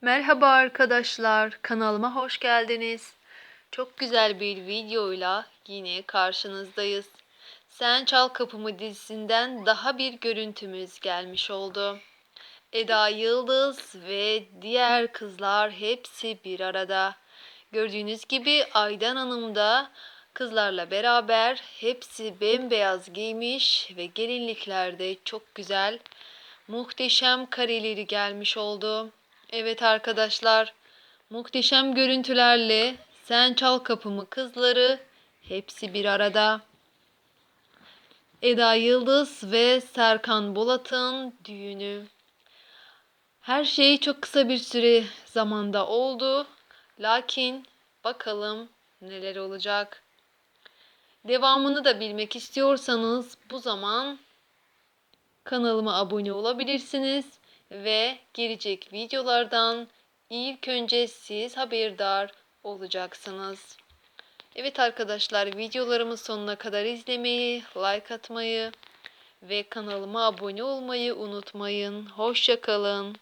Merhaba arkadaşlar, kanalıma hoş geldiniz. Çok güzel bir videoyla yine karşınızdayız. Sen Çal Kapımı dizisinden daha bir görüntümüz gelmiş oldu. Eda Yıldız ve diğer kızlar hepsi bir arada. Gördüğünüz gibi Aydan Hanım da kızlarla beraber hepsi bembeyaz giymiş ve gelinlikler de çok güzel. Muhteşem kareleri gelmiş oldu. Evet arkadaşlar, muhteşem görüntülerle Sen Çal Kapımı kızları hepsi bir arada. Eda Yıldız ve Serkan Bolat'ın düğünü. Her şey çok kısa bir süre zamanda oldu. Lakin bakalım neler olacak. Devamını da bilmek istiyorsanız bu zaman kanalıma abone olabilirsiniz ve gelecek videolardan ilk önce siz haberdar olacaksınız. Evet arkadaşlar videolarımı sonuna kadar izlemeyi, like atmayı ve kanalıma abone olmayı unutmayın. Hoşça kalın.